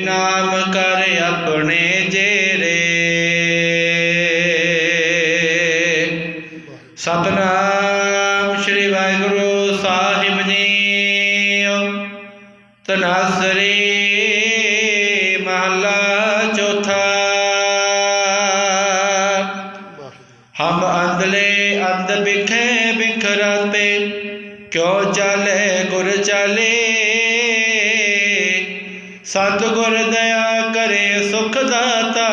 ਨਾਮ ਕਰ ਆਪਣੇ ਜੇਰੇ। ਸਤਨਾਮ ਸ੍ਰੀ ਵਾਹਿਗੁਰੂ ਸਾਹਿਬ ਜੀ ਤਨਾਸਰੀ ਮਹਲਾ ਚੌਥਾ। ਹਮ ਅੰਧਲੇ ਅੰਧ ਬਿਖੇ ਬਿਖਰਾਤੇ, ਕਿਉ ਚਾਲੇ ਗੁਰ ਚਾਲੇ? ਸਤਿਗੁਰ ਦਇਆ ਕਰੇ ਸੁਖ ਦਾਤਾ,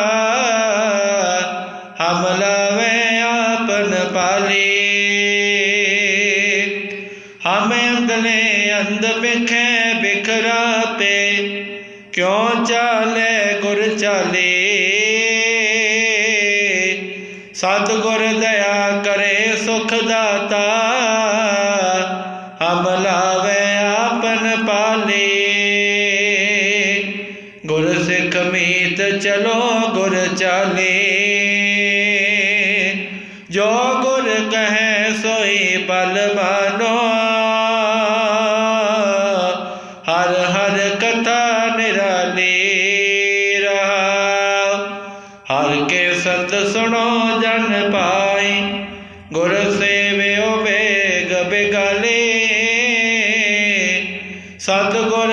ਹਮ ਲਾਵੇ ਆਪਨ ਪਾਲੀ। ਹਮ ਅੰਧਲੇ ਅੰਧ ਬਿਖੇ ਬਿਖਰਾਤੇ, ਕਿਉ ਚਾਲੇ ਗੁਰ ਚਾਲੇ? ਸਤਿਗੁਰ ਦਇਆ ਕਰੇ ਸੁਖ ਦਾਤਾ, ਹਮ ਲਾਵੇ ਆਪਨ ਪਾਲੇ। ਸਿੱਖ ਮੀਤ ਚਲੋ ਗੁਰ ਚਾਲੇ। ਜੋ ਗੁਰ ਕਹੈ ਸੋਈ ਬਲ ਮਾਨੋ। ਹਰ ਹਰ ਕਥਾ ਨਿਰਾਲੀ ਰਹਾ। ਹਰ ਕੇ ਸੰਤ ਸੁਣੋ ਜਨ ਪਾਈ ਗੁਰ ਸੇਵਿਓ ਵੇਗ ਬਿਗਾਲੇ। ਸਤ ਗੁਰ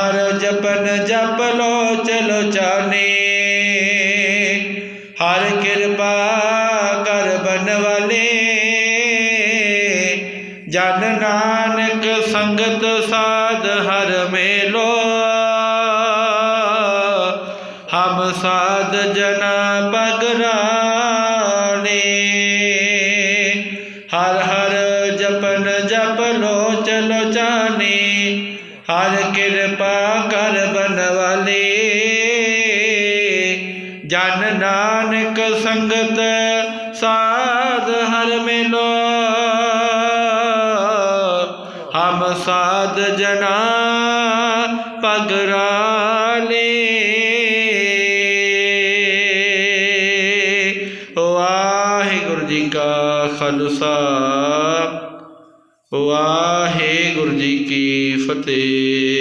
ਜਪਨ ਜਪ ਲੋ, ਚਲੋ ਚਾਨੇ। ਹਰ ਕਿਰਪਾ ਕਰ ਬਨ ਵਾਲੇ। ਜਨ ਨਾਨਕ ਸੰਗਤ ਸਾਧ ਹਰ ਮੇਲੋ। ਹਮ ਸਾਧ ਜਨਾ ਪਗਰਾਣੇ ਹਰ ਹਰ ਜਪਨ ਜਪ ਲੋ, ਚਲੋ ਚਾਨੇ ਹਰ ਕਿਰਪਾ ਕਰ ਬਨ ਵਾਲੇ। ਜਨ ਨਾਨਕ ਸੰਗਤ ਸਾਧ ਹਰ ਮਿਲੋ। ਹਮ ਸਾਧ ਜਨਾ ਪਗਰਾਲੇ ਵਾਹਿਗੁਰੂ ਜੀ ਕਾ ਖਾਲਸਾ। ਵਾਹਿਗੁਰੂ ਜੀ ਕੀ ਫਤਿਹ।